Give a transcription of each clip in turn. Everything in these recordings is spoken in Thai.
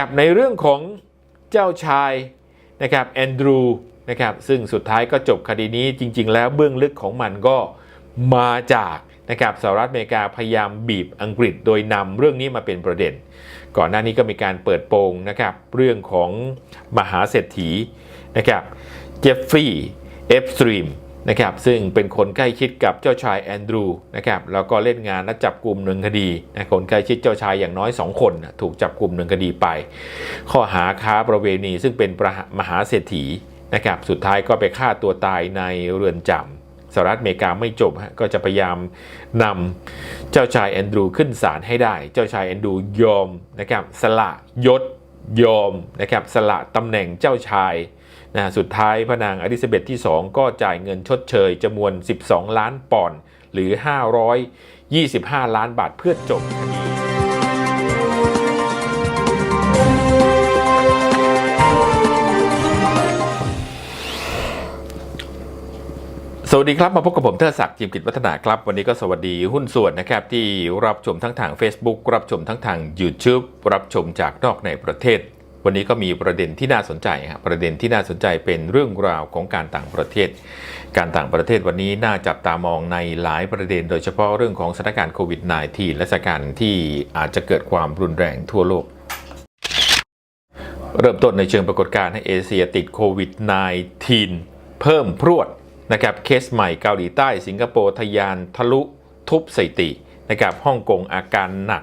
ครับในเรื่องของเจ้าชายนะครับแอนดรูนะครับซึ่งสุดท้ายก็จบคดีนี้จริง ๆ แล้วเบื้องลึกของมันก็มาจากนะครับสหรัฐอเมริกาพยายามบีบอังกฤษโดยนำเรื่องนี้มาเป็นประเด็น ก่อนหน้านี้ก็มีการเปิดโปงนะครับเรื่องของมหาเศรษฐีนะครับเจฟฟรีย์เอฟสตรีม นะครับซึ่งเป็นคนใกล้ชิดกับเจ้าชายแอนดรูนะครับแล้วก็เล่นงานและจับกลุ่มหนึ่งคดีนะคนใกล้ชิดเจ้าชายอย่างน้อย 2 คนถูกจับกลุ่มหนึ่งคดีไป ข้อหาค้าประเวณีซึ่งเป็นประมหาเศรษฐีนะครับสุดท้ายก็ไปฆ่าตัวตายในเรือนจำสหรัฐอเมริกาไม่จบฮะก็จะพยายามนำเจ้าชายแอนดรูขึ้นศาลให้ได้ เจ้าชายแอนดรูยอมนะครับสละยศยอมนะครับสละตำแหน่งเจ้าชาย นะสุดท้ายพระนางอลิซาเบธที่ 2 ก็จ่ายเงินชดเชยจำนวน 12 ล้านปอนด์หรือ 525 ล้านบาทเพื่อจบคดีสวัสดีครับ มาพบกับผมเทอศักดิ์จิมกิจวัฒนาครับ วันนี้ก็สวัสดีหุ้นส่วนนะครับ ที่รับชมทั้งทาง Facebook รับชมทั้งทาง YouTube รับชมจากนอกในประเทศ วันนี้ก็มีประเด็นที่น่าสนใจครับประเด็นที่น่าสนใจเป็นเรื่องราวของการต่างประเทศ การต่างประเทศวันนี้น่าจับตามองในหลายประเด็น โดยเฉพาะเรื่องของสถานการณ์โควิด -19 และสถานการณ์ที่อาจจะเกิดความรุนแรงทั่วโลกเริ่มต้นในเชิงปรากฏการณ์ให้เอเชียติดโควิด -19 เพิ่มพรวดนะครับเคสใหม่เกาหลีใต้สิงคโปร์ทะยานทะลุทุบสถิตินะครับฮ่องกงอาการหนัก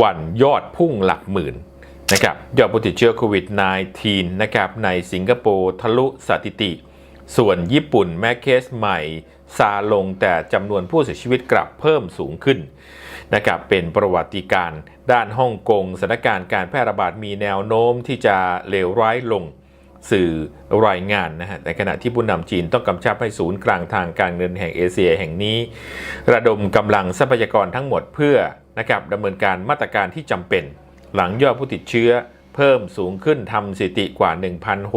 วันยอดพุ่งหลักหมื่น นะครับยอดผู้ติดเชื้อโควิด -19 นะครับในสิงคโปร์ทะลุสถิติ ส่วนญี่ปุ่นแม้เคสใหม่ซาลงแต่จำนวนผู้เสียชีวิตกลับเพิ่มสูงขึ้นนะครับเป็นประวัติการณ์ด้านฮ่องกงสถานการณ์การแพร่ระบาดมีแนวโน้มที่จะเลวร้ายลงสื่อรายงานนะฮะในขณะที่ผู้นำจีนต้องกำชับให้ศูนย์กลางทางการเงินแห่งเอเชียแห่งนี้ ระดมกำลังทรัพยากรทั้งหมดเพื่อนะครับดำเนินการมาตรการที่จำเป็น หลังยอดผู้ติดเชื้อเพิ่มสูงขึ้นทำสถิติกว่า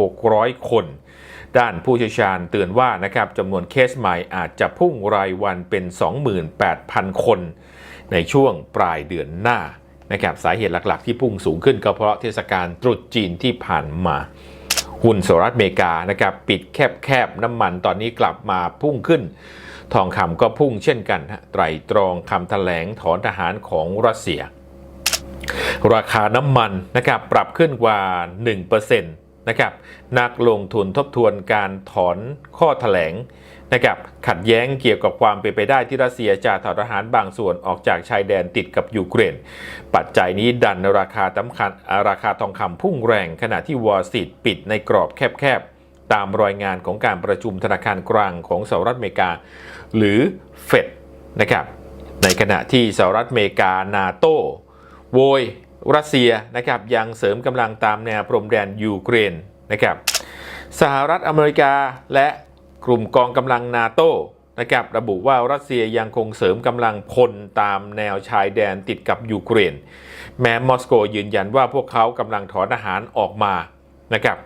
1,600 คน ด้านผู้เชี่ยวชาญเตือนว่านะครับจำนวนเคสใหม่อาจจะพุ่งรายวันเป็น 28,000 คน ในช่วงปลายเดือนหน้านะครับสาเหตุหลักๆ ที่พุ่งสูงขึ้นก็เพราะเทศกาลตรุษจีนที่ผ่านมา หุ้นสหรัฐอเมริกานะครับปิดแคบๆ น้ำมันตอนนี้กลับมาพุ่งขึ้น ทองคำก็พุ่งเช่นกันไตรตรองคำแถลงถอนทหารของรัสเซีย ราคาน้ำมันนะครับปรับขึ้นกว่า 1%นะครับนักลงทุนทบทวนการถอนข้อแถลงนะครับขัดแย้งเกี่ยวกับความเป็นไปได้ที่รัสเซียจะถอนทหารบางส่วนออกจากชายแดนติดกับยูเครน ปัจจัยนี้ดันราคาตำคัญราคาทองคำพุ่งแรง ขณะที่วอลสตรีทปิดในกรอบแคบๆ ตามรายงานของการประชุมธนาคารกลางของสหรัฐอเมริกา หรือเฟดนะครับในขณะที่สหรัฐอเมริกานาโต โวยรัสเซียนะครับยังเสริมกำลังตามแนวพรมแดนยูเครนนะครับสหรัฐอเมริกาและกลุ่มกองกำลังนาโตนะครับระบุว่ารัสเซียยังคงเสริมกำลังพลตามแนวชายแดนติดกับยูเครน แม้มอสโกยืนยันว่าพวกเขากำลังถอนทหารออกมานะครับ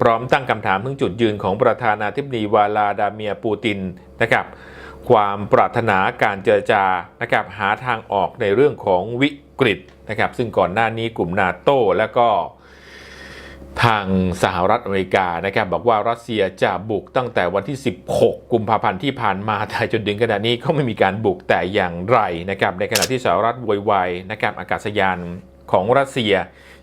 พร้อมตั้งคำถามถึงจุดยืนของประธานาธิบดีวาลาดาเมียปูตินนะครับความปรารถนาการเจรจานะครับหาทางออกในเรื่องของวิกฤต นะครับซึ่งก่อนหน้านี้กลุ่มนาโตและก็ทางสหรัฐอเมริกานะครับบอกว่ารัสเซียจะบุกตั้งแต่วันที่ 16 กุมภาพันธ์ที่ผ่านมาแต่จนถึงขณะนี้ก็ไม่มีการบุกแต่อย่างไรนะครับในขณะที่สหรัฐโวยวายนะครับอากาศยานของรัสเซีย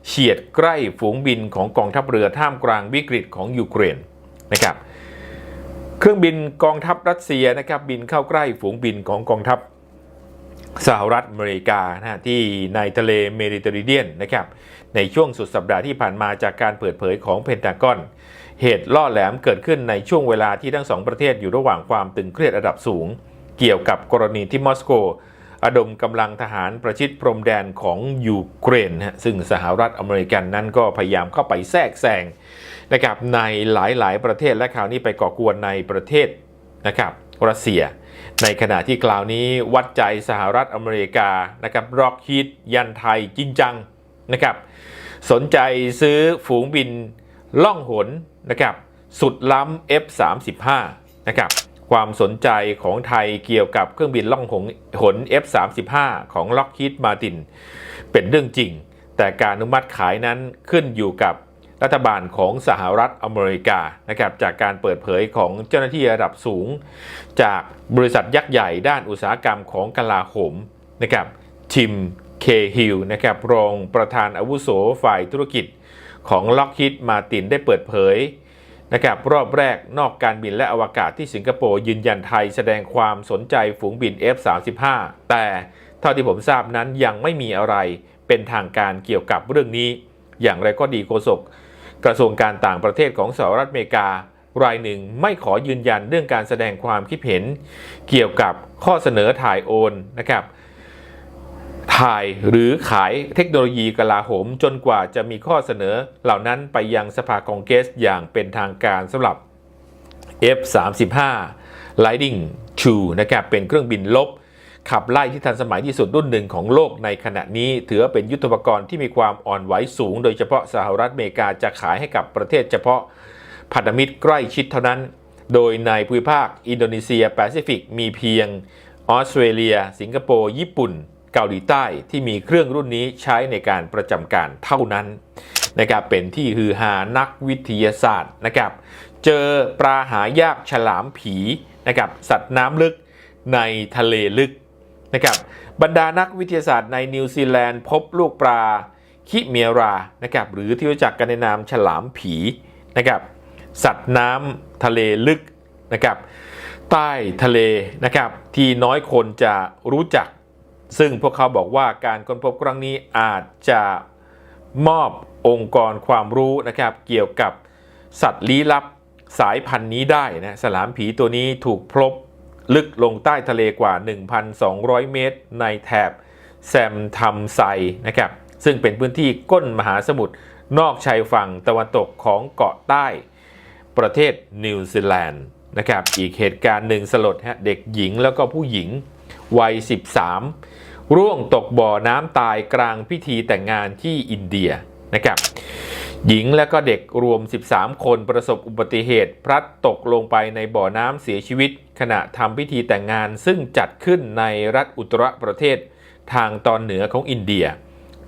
เฉียดใกล้ฝูงบินของกองทัพเรือท่ามกลางวิกฤตของยูเครนนะครับเครื่องบินกองทัพรัสเซียนะครับบินเข้าใกล้ฝูงบินของกองทัพ สหรัฐอเมริกานะที่ในทะเลเมดิเตอร์เรเนียนนะครับในช่วงสุดสัปดาห์ที่ผ่านมาจากการเปิดเผยของเพนทากอน เหตุล่อแหลมเกิดขึ้นในช่วงเวลาที่ทั้งสองประเทศอยู่ระหว่างความตึงเครียดระดับสูง เกี่ยวกับกรณีที่มอสโกระดมกำลังทหารประชิดพรมแดนของยูเครนนะซึ่งสหรัฐอเมริกันนั้นก็พยายามเข้าไปแทรกแซงนะครับในหลายๆ ประเทศและคราวนี้ไปก่อกวนในประเทศนะครับรัสเซีย ในขณะที่คราวนี้วัดใจสหรัฐอเมริกานะครับร็อกฮีดยันไทยจริงจังนะครับสนใจซื้อฝูงบินล่องหนนะครับสุดล้ำ F35 นะครับความสนใจของไทยเกี่ยวกับเครื่องบินล่องหนหน F35 ของ Lockheed Martin เป็นเรื่องจริง แต่การอนุมัติขายนั้นขึ้นอยู่กับ รัฐบาลของสหรัฐอเมริกานะครับจากการเปิดเผยของเจ้าหน้าที่ระดับสูง จากบริษัทยักษ์ใหญ่ด้านอุตสาหกรรมของกลาโหมนะครับทิมเคฮิลนะครับรองประธานอาวุโสฝ่ายธุรกิจของล็อกฮิดมาตินได้เปิดเผยนะครับรอบแรกนอกการบินและอวกาศที่สิงคโปร์ยืนยันไทยแสดงความสนใจฝูงบิน F35 แต่เท่าที่ผมทราบนั้นยังไม่มีอะไรเป็นทางการเกี่ยวกับเรื่องนี้ อย่างไรก็ดีโฆษก กระทรวงการต่างประเทศของสหรัฐอเมริการายหนึ่งไม่ขอยืนยันเรื่องการแสดงความคิดเห็น เกี่ยวกับข้อเสนอถ่ายโอนนะครับ ถ่ายหรือขายเทคโนโลยีกลาโหมจนกว่าจะมีข้อเสนอเหล่านั้นไปยังสภาคองเกรสอย่างเป็นทางการสำหรับ F35 Lightning II นะครับเป็นเครื่องบินลบ ขับไล่ที่ทันสมัยที่สุดรุ่นหนึ่งของโลกในขณะนี้ ถือว่าเป็นยุทธปกรณ์ที่มีความอ่อนไหวสูง โดยเฉพาะสหรัฐอเมริกาจะขายให้กับประเทศเฉพาะพันธมิตรใกล้ชิดเท่านั้น โดยในภูมิภาค อินโดนีเซีย แปซิฟิก มีเพียงออสเตรเลีย สิงคโปร์ ญี่ปุ่น เกาหลีใต้ที่มีเครื่องรุ่นนี้ใช้ในการประจำการเท่านั้นนะครับเป็นที่ฮือฮานักวิทยาศาสตร์นะครับ เจอปลาหายากฉลามผีนะครับสัตว์น้ำลึกในทะเลลึก นะครับบรรดานักวิทยาศาสตร์ในนิวซีแลนด์ พบลูกปลาคิเมียรานะครับหรือที่รู้จักกันในนามฉลามผีนะครับสัตว์น้ำทะเลลึกนะครับใต้ทะเลนะครับที่น้อยคนจะรู้จัก ซึ่งพวกเขาบอกว่าการค้นพบครั้งนี้อาจจะมอบองค์กรความรู้นะครับเกี่ยวกับสัตว์ลี้ลับสายพันธุ์นี้ได้นะสลามผีตัวนี้ถูกพบ ลึกลงใต้ทะเลกว่า 1,200 เมตร ในแถบแซมทัมไซนะครับซึ่งเป็นพื้นที่ก้นมหาสมุทรนอกชายฝั่งตะวันตกของเกาะใต้ ประเทศนิวซีแลนด์นะครับอีกเหตุการณ์หนึ่งสลดฮะเด็กหญิงแล้วก็ผู้หญิงวัย 13 ร่วงตกบ่อน้ำตายกลางพิธีแต่งงานที่อินเดียนะครับ หญิงและก็เด็กรวม 13 คนประสบอุบัติเหตุ พลัดตกลงไปในบ่อน้ำเสียชีวิต ขณะทำพิธีแต่งงานซึ่งจัดขึ้นในรัฐอุตรประเทศ ทางตอนเหนือของอินเดีย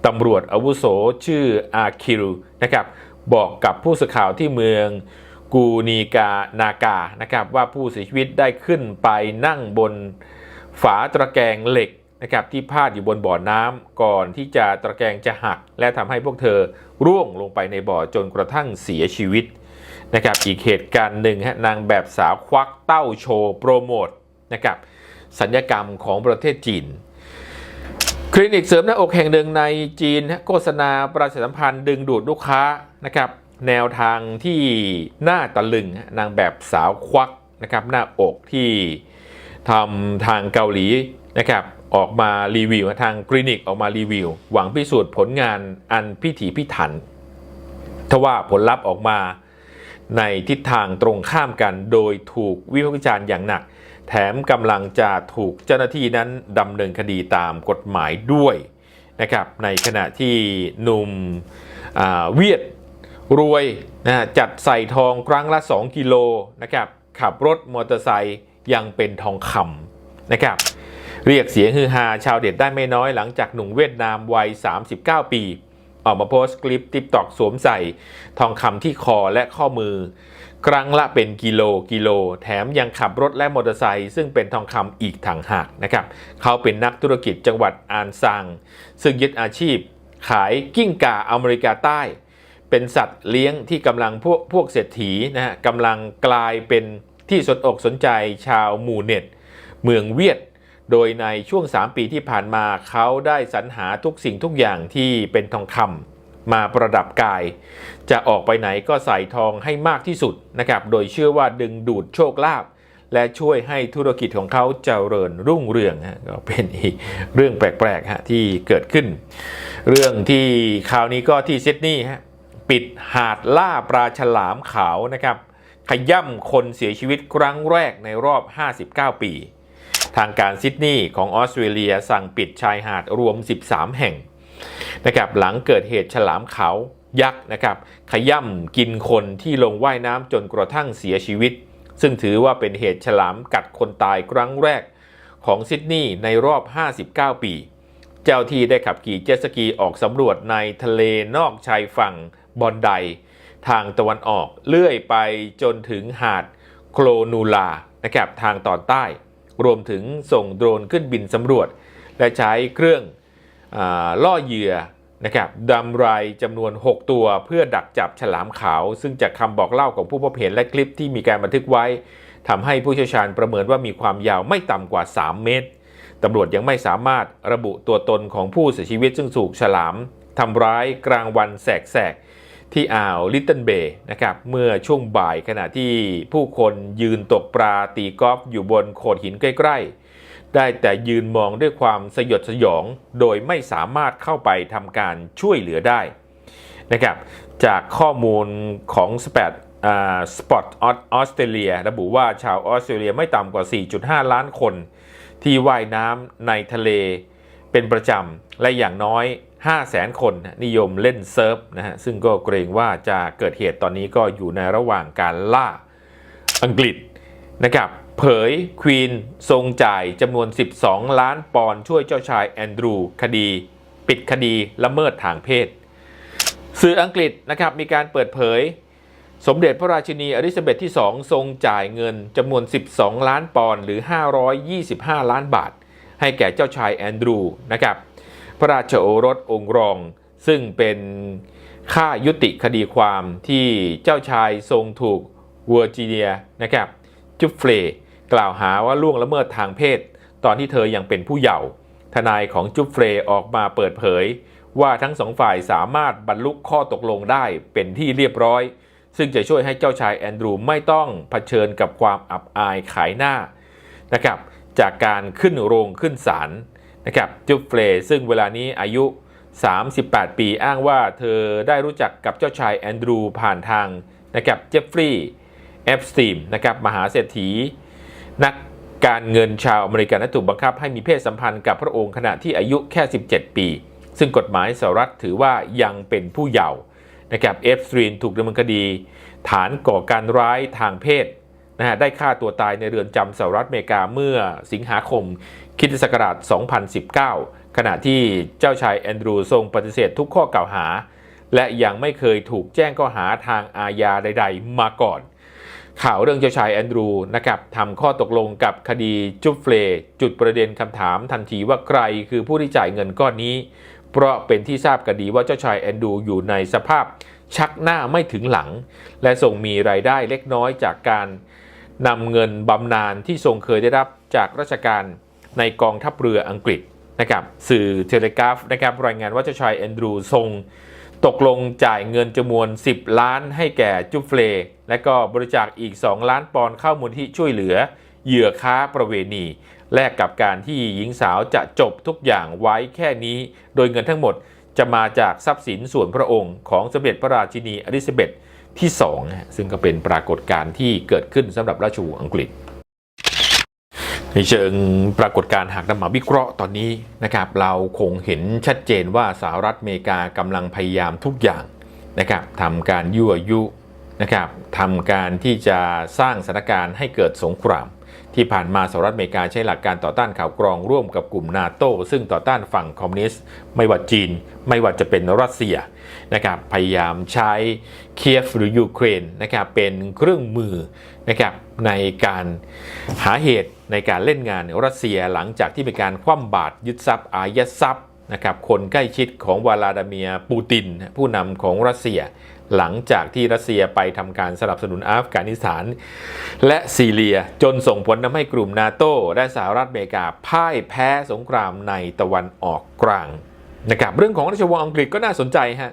ตำรวจอาวุโสชื่ออาคิรุนะครับบอกกับผู้สื่อข่าวที่เมืองกูนีกา นากานะครับว่าผู้เสียชีวิตได้ขึ้นไปนั่งบนฝาตะแกรงเหล็ก นะครับที่พาดอยู่บนบ่อน้ำก่อนที่จะตะแกรงจะหัก และทำให้พวกเธอร่วงลงไปในบ่อจนกระทั่งเสียชีวิตนะครับอีกเหตุการณ์หนึ่งฮะนางแบบสาวควักเต้าโชว์โปรโมทนะครับสัญญกรรมของประเทศจีน คลินิกเสริมหน้าอกแห่งหนึ่งในจีนโฆษณาประชาสัมพันธ์ดึงดูดลูกค้านะครับแนวทางที่น่าตะลึงนางแบบสาวควักนะครับหน้าอกที่ทำทางเกาหลีนะครับ ออกมารีวิวทางคลินิกออกมารีวิว หวังพิสูจน์ผลงานอันพิถีพิถันทว่าผลลัพธ์ออกมาในทิศทางตรงข้ามกันโดยถูกวิพากษ์วิจารณ์อย่างหนัก แถมกำลังจะถูกเจ้าหน้าที่นั้นดำเนินคดีตามกฎหมายด้วยนะครับในขณะที่หนุ่มเวียดรวยนะจัดใส่ทองครั้งละ 2 กิโลนะครับขับรถมอเตอร์ไซค์ยังเป็นทองคำนะครับ เรียกเสียงฮือฮาชาวเด็ดได้ไม่น้อยหลังจากหนุ่มเวียดนามวัย 39 ปี ออกมาโพสต์คลิปติ๊กตอกสวมใส่ ทองคำที่คอและข้อมือ ครั้งละเป็นกิโลกิโล แถมยังขับรถและมอเตอร์ไซค์ซึ่งเป็นทองคำอีกถังหากนะครับ เขาเป็นนักธุรกิจจังหวัดอานซัง ซึ่งยึดอาชีพ ขายกิ้งก่าอเมริกาใต้ เป็นสัตว์เลี้ยงที่กำลังพวกพวกเศรษฐีนะฮะกำลังกลายเป็นที่สนอกสนใจชาวหมู่เน็ต เมืองเวียด โดยในช่วง 3 ปีที่ผ่านมาเขาได้สรรหาทุกสิ่งทุกอย่างที่เป็นทองคำมาประดับกาย จะออกไปไหนก็ใส่ทองให้มากที่สุดนะครับ โดยเชื่อว่าดึงดูดโชคลาภและช่วยให้ธุรกิจของเขาเจริญรุ่งเรืองฮะก็เป็นอีกเรื่องแปลกๆฮะที่เกิดขึ้น เรื่องที่คราวนี้ก็ที่ซิดนีย์ฮะปิดหาดล่าปลาฉลามขาวนะครับ ขย่ำคนเสียชีวิตครั้งแรกในรอบ 59 ปี ทางการซิดนีย์ของออสเตรเลียสั่งปิดชายหาดรวม 13 แห่งนะครับหลังเกิดเหตุฉลามขาวยักษ์นะครับขย่ำกินคนที่ลงว่ายน้ำจนกระทั่งเสียชีวิต ซึ่งถือว่าเป็นเหตุฉลามกัดคนตายครั้งแรกของซิดนีย์ในรอบ 59 ปี เจ้าที่ได้ขับขี่เจ็ตสกีออกสำรวจในทะเลนอกชายฝั่งบอนได ทางตะวันออกเลื่อยไปจนถึงหาดโคลนูลานะครับทางตอนใต้ รวมถึงส่งโดรนขึ้นบินสำรวจ และใช้เครื่องอล่อเหยื่อนะครับดำไรจำนวน 6 ตัวเพื่อดักจับฉลามขาว ซึ่งจากคำบอกเล่าของผู้พบเห็นและคลิปที่มีการบันทึกไว้ทำให้ผู้เชี่ยวชาญประเมินว่ามีความยาวไม่ต่ำกว่า 3 เมตรตำรวจยังไม่สามารถระบุตัวตนของผู้เสียชีวิตซึ่งถูกฉลามทำร้ายกลางวันแสกๆ ที่อ่าวลิตเติ้ลเบย์นะครับเมื่อช่วงบ่ายขณะที่ผู้คนยืนตกปลาตีกอล์ฟอยู่บนโขดหินใกล้ ๆ ได้แต่ยืนมองด้วยความสยดสยอง โดยไม่สามารถเข้าไปทำการช่วยเหลือได้นะครับจากข้อมูลของสเปดสปอตออสเตรเลียระบุว่าชาวออสเตรเลียไม่ต่ำกว่า 4.5 ล้านคน ที่ว่ายน้ำในทะเลเป็นประจำและอย่างน้อย 5 0 0แสนคนนิยมเล่นเซิร์ฟนะฮะซึ่งก็เกรงว่าจะเกิดเหตุตอนนี้ก็อยู่ในระหว่างการล่าอังกฤษนะครับเผยควีนทรงจ่ายจำนวน 12 ล้านปอนด์ช่วยเจ้าชายแอนดรูคดี ปิดคดีละเมิดทางเพศ สื่ออังกฤษนะครับมีการเปิดเผย สมเด็จพระราชินีอลิซาเบธที่ 2 ทรงจ่ายเงินจำนวน 12 ล้านปอนด์หรือ 525 ล้านบาท ให้แก่เจ้าชายแอนดรูนะครับ พระราชโอรสองค์รอง ซึ่งเป็นค่ายุติคดีความที่เจ้าชายทรงถูกเวอร์จิเนียนะครับจุฟเฟลย์กล่าวหาว่าล่วงละเมิดทางเพศ ตอนที่เธอยังเป็นผู้เยาว์ทนายของจุฟเฟลย์ออกมาเปิดเผย ว่าทั้งสองฝ่ายสามารถบรรลุข้อตกลงได้เป็นที่เรียบร้อย ซึ่งจะช่วยให้เจ้าชายแอนดรูไม่ต้องเผชิญกับความอับอายขายหน้านะครับจากการขึ้นโรงขึ้นศาล นะครับจุฟเฟลซึ่งเวลานี้อายุ 38 ปีอ้างว่าเธอได้รู้จักกับเจ้าชายแอนดรูผ่านทางนะครับเจฟฟรีย์เอฟสตีมนะครับมหาเศรษฐี นักการเงินชาวอเมริกันถูกบังคับให้มีเพศสัมพันธ์กับพระองค์ขณะที่อายุแค่ 17 ปี ซึ่งกฎหมายสหรัฐถือว่ายังเป็นผู้เยาว์นะครับเอฟสตรีนถูกดำเนินคดี ฐานก่อการร้ายทางเพศนะฮะได้ฆ่าตัวตายในเรือนจำสหรัฐอเมริกาเมื่อสิงหาคม คริสตศักราช 2019 ขณะที่เจ้าชายแอนดรูทรงปฏิเสธทุกข้อกล่าวหา และยังไม่เคยถูกแจ้งข้อหาทางอาญาใด ๆ มาก่อน ข่าวเรื่องเจ้าชายแอนดรูนะครับทำข้อตกลงกับคดีจุฟเฟลจุดประเด็นคำถามทันทีว่าใครคือผู้ที่จ่ายเงินก้อนนี้ เพราะเป็นที่ทราบกันดีว่าเจ้าชายแอนดรูอยู่ในสภาพชักหน้าไม่ถึงหลัง และทรงมีรายได้เล็กน้อยจากการนำเงินบำนาญที่ทรงเคยได้รับจากราชการ ในกองทัพเรืออังกฤษนะครับสื่อเทเลกราฟนะครับรายงานว่าเจ้าชายแอนดรูทรงตกลงจ่ายเงินจำนวน 10 ล้านให้แก่จุฟเฟลและก็บริจาคอีก 2 ล้านปอนด์เข้ามูลที่ช่วยเหลือ เหยื่อค้าประเวณี แลกกับการที่หญิงสาวจะจบทุกอย่างไว้แค่นี้ โดยเงินทั้งหมดจะมาจากทรัพย์สินส่วนพระองค์ของสมเด็จพระราชินีอลิซาเบธที่ 2 ซึ่งก็เป็นปรากฏการณ์ที่เกิดขึ้นสำหรับราชวงศ์อังกฤษ ในเชิงปรากฏการณ์หากนำมาวิเคราะห์ตอนนี้นะครับเราคงเห็นชัดเจนว่าสหรัฐอเมริกากำลังพยายามทุกอย่างนะครับทำการยั่วยุนะครับทำการที่จะสร้างสถานการณ์ให้เกิดสงคราม ที่ผ่านมาสหรัฐอเมริกาใช้หลักการต่อต้านข่าวกรองร่วมกับกลุ่มนาโตซึ่งต่อต้านฝั่งคอมมิวนิสต์ไม่ว่าจีน ไม่ว่าจะเป็นรัสเซีย นะครับพยายามใช้เคียฟหรือยูเครนนะครับเป็นเครื่องมือนะครับในการหาเหตุในการเล่นงานรัสเซียหลังจากที่มีการคว่ำบาตรยึดทรัพย์อายัดทรัพย์นะครับคนใกล้ชิดของวลาดาเมียร์ปูติน ผู้นำของรัสเซีย หลังจากที่รัสเซียไปทำการสนับสนุนอัฟกานิสถาน และซีเรียจนส่งผลทำให้กลุ่มนาโตและสหรัฐอเมริกาพ่ายแพ้สงครามในตะวันออกกลาง นะครับเรื่องของราชวงศ์อังกฤษก็น่าสนใจฮะ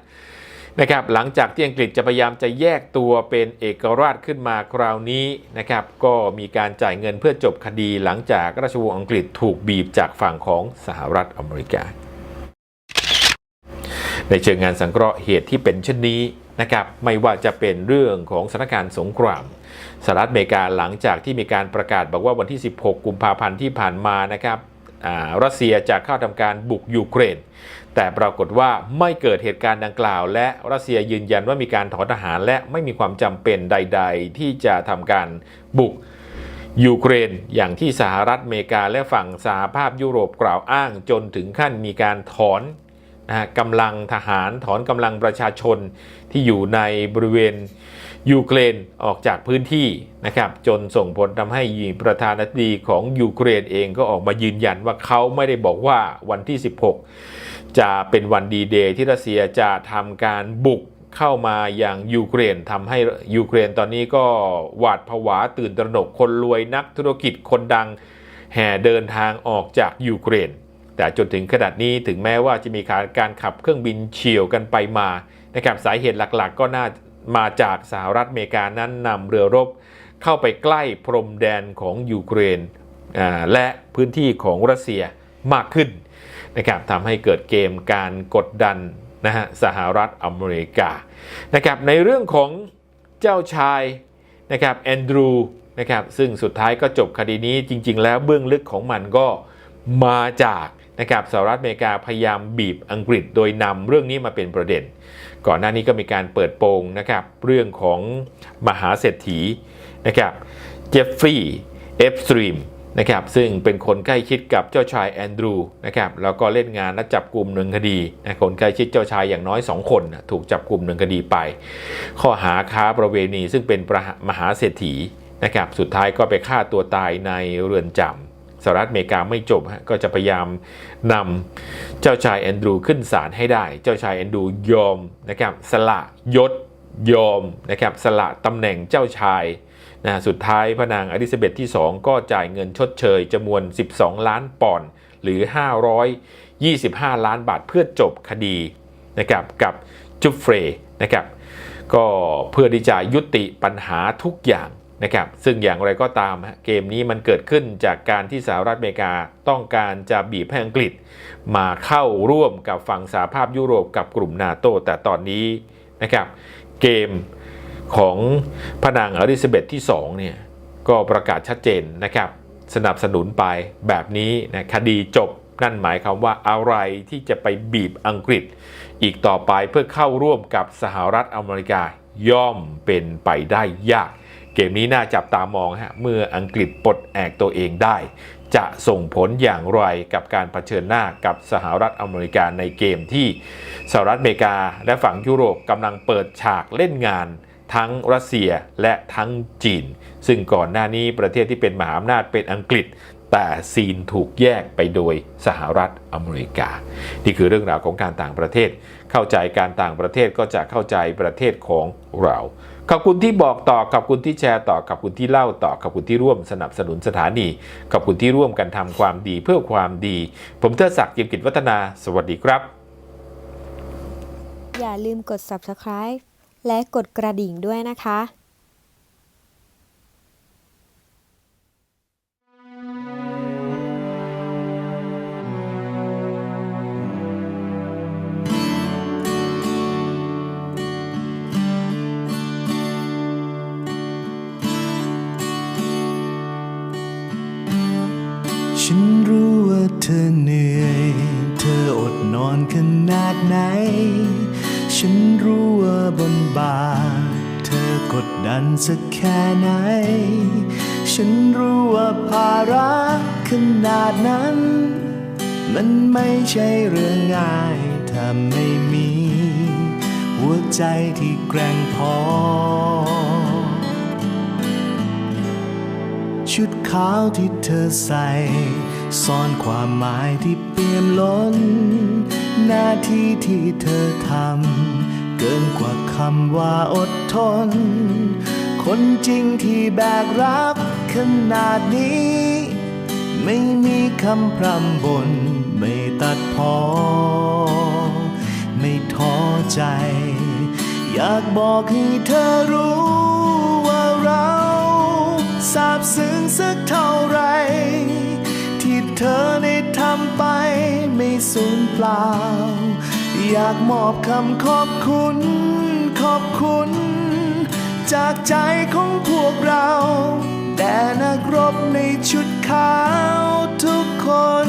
นะครับหลังจากที่อังกฤษจะพยายามจะแยกตัวเป็นเอกราชขึ้นมาคราวนี้นะครับก็มีการจ่ายเงินเพื่อจบคดีหลังจากราชวงศ์อังกฤษถูกบีบจากฝั่งของสหรัฐอเมริกา ในเชิงงานสังเคราะห์เหตุที่เป็นเช่นนี้นะครับไม่ว่าจะเป็นเรื่องของสถานการณ์สงครามสหรัฐอเมริกาหลังจากที่มีการประกาศบอกว่าวันที่ 16 กุมภาพันธ์ที่ผ่านมานะครับ รัสเซียจะเข้าทำการบุกยูเครน แต่ปรากฏว่าไม่เกิดเหตุการณ์ดังกล่าว และรัสเซียยืนยันว่ามีการถอนทหารและไม่มีความจำเป็นใด ๆ ที่จะทำการบุกยูเครนอย่างที่สหรัฐอเมริกาและฝั่งสหภาพยุโรปกล่าวอ้างจนถึงขั้นมีการถอนนะกำลังทหารถอนกำลังประชาชนที่อยู่ในบริเวณ ยูเครนออกจากพื้นที่นะครับจนส่งผลทำให้ประธานาธิบดีของยูเครนเองก็ออกมายืนยันว่าเขาไม่ได้บอกว่าวันที่ 16 จะเป็นวันดีเดย์ที่รัสเซียจะทำการบุกเข้ามาอย่างยูเครนทำให้ยูเครนตอนนี้ก็หวาดผวาตื่นตระหนกคนรวยนักธุรกิจคนดัง แห่เดินทางออกจากยูเครน แต่จนถึงขนาดนี้ถึงแม้ว่าจะมีการการขับเครื่องบินเฉียวกันไปมานะครับสาเหตุหลักๆ ก็น่า มาจากสหรัฐอเมริกานั้นนำเรือรบเข้าไปใกล้พรมแดนของยูเครนและพื้นที่ของรัสเซียมากขึ้นนะครับทำให้เกิดเกมการกดดันนะฮะสหรัฐอเมริกานะครับในเรื่องของเจ้าชายนะครับแอนดรูนะครับซึ่งสุดท้ายก็จบคดีนี้จริง ๆ แล้วเบื้องลึกของมันก็มาจาก นะครับสหรัฐอเมริกาพยายามบีบอังกฤษโดยนำเรื่องนี้มาเป็นประเด็น ก่อนหน้านี้ก็มีการเปิดโปงนะครับเรื่องของมหาเศรษฐีนะครับเจฟฟรีย์เอฟสตรีมนะครับซึ่งเป็นคนใกล้ชิดกับเจ้าชายแอนดรูนะครับแล้วก็เล่นงานและจับกลุ่มหนึ่งคดีนะคนใกล้ชิดเจ้าชายอย่างน้อย 2 คนนะถูกจับกลุ่มหนึ่งคดีไป ข้อหาค้าประเวณีซึ่งเป็นมหาเศรษฐีนะครับสุดท้ายก็ไปฆ่าตัวตายในเรือนจำ สหรัฐอเมริกาไม่จบฮะก็จะพยายามนำเจ้าชายแอนดรูขึ้นศาลให้ได้ เจ้าชายแอนดรูยอมนะครับสละยศยอมนะครับสละตำแหน่งเจ้าชายนะสุดท้ายพระนางอลิซาเบธที่ 2 ก็จ่ายเงินชดเชยจำนวน 12 ล้านปอนด์หรือ 525 ล้านบาทเพื่อจบคดีนะครับกับจุฟเฟร์นะครับก็เพื่อที่จะยุติปัญหาทุกอย่าง นะครับซึ่งอย่างไรก็ตามเกมนี้มันเกิดขึ้นจากการที่สหรัฐอเมริกาต้องการจะบีบให้อังกฤษ มาเข้าร่วมกับฝั่งสหภาพยุโรปกับกลุ่มนาโตแต่ตอนนี้นะครับเกมของพระนางอลิซาเบธที่2เนี่ยก็ประกาศชัดเจนนะครับสนับสนุนไปแบบนี้นะคดีจบนั่นหมายความว่าอะไรที่จะไปบีบอังกฤษ อีกต่อไปเพื่อเข้าร่วมกับสหรัฐอเมริกาย่อมเป็นไปได้ยาก เกมนี้น่าจับตามองฮะเมื่ออังกฤษปลดแอกตัวเองได้ จะส่งผลอย่างไรกับการเผชิญหน้ากับสหรัฐอเมริกาในเกมที่สหรัฐอเมริกาและฝั่งยุโรปกำลังเปิดฉากเล่นงานทั้งรัสเซียและทั้งจีน ซึ่งก่อนหน้านี้ประเทศที่เป็นมหาอำนาจเป็นอังกฤษ แต่ซีนถูกแยกไปโดยสหรัฐอเมริกา นี่คือเรื่องราวของการต่างประเทศ เข้าใจการต่างประเทศก็จะเข้าใจประเทศของเรา ขอบคุณที่บอกต่อ ขอบคุณที่แชร์ต่อ ขอบคุณที่เล่าต่อ ขอบคุณที่ร่วมสนับสนุนสถานี ขอบคุณที่ร่วมกันทำความดีเพื่อความดี ผมเทดศักดิ์ยิมกิจวัฒนา สวัสดีครับ อย่าลืมกด subscribe และกดกระดิ่งด้วยนะคะ ไม่ใช่เรื่องง่ายถ้าไม่มี หัวใจที่แกร่งพอ ชุดขาวที่เธอใส่ซ่อนความหมายที่เปี่ยมล้น หน้าที่ที่เธอทำเกินกว่าคำว่าอดทน คนจริงที่แบกรับขนาดนี้ ไม่มีคำพร่ำบน ไม่ตัดพอ ไม่ท้อใจ อยากบอกให้เธอรู้ว่าเราซาบซึ้งสักเท่าไร ที่เธอได้ทำไปไม่สูญเปล่า อยากมอบคำขอบคุณ ขอบคุณ จากใจของพวกเราแต่นักรบในชุดขาวทุกคน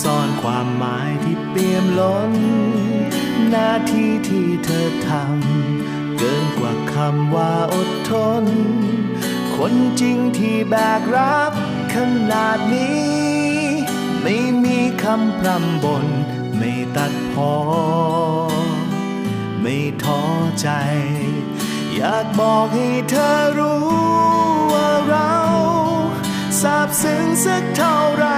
ซ่อนความหมายที่เปี่ยมล้น หน้าที่ที่เธอทำเกินกว่าคำว่าอดทน คนจริงที่แบกรับขนาดนี้ ไม่มีคำพร่ำบน ไม่ตัดพอ ไม่ท้อใจ อยากบอกให้เธอรู้ว่าเราซาบซึ้งสักเท่าไหร่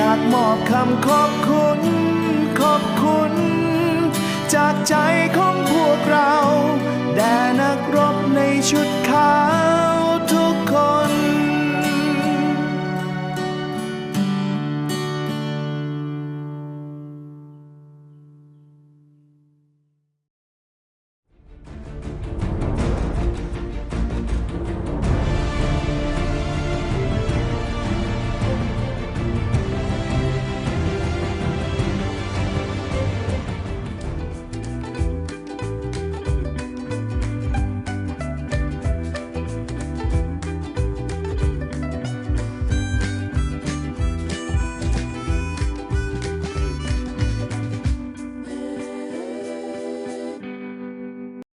อยากมอบคำขอบคุณ ขอบคุณ จากใจของพวกเรา แด่นักรบในชุดขาวทุกคน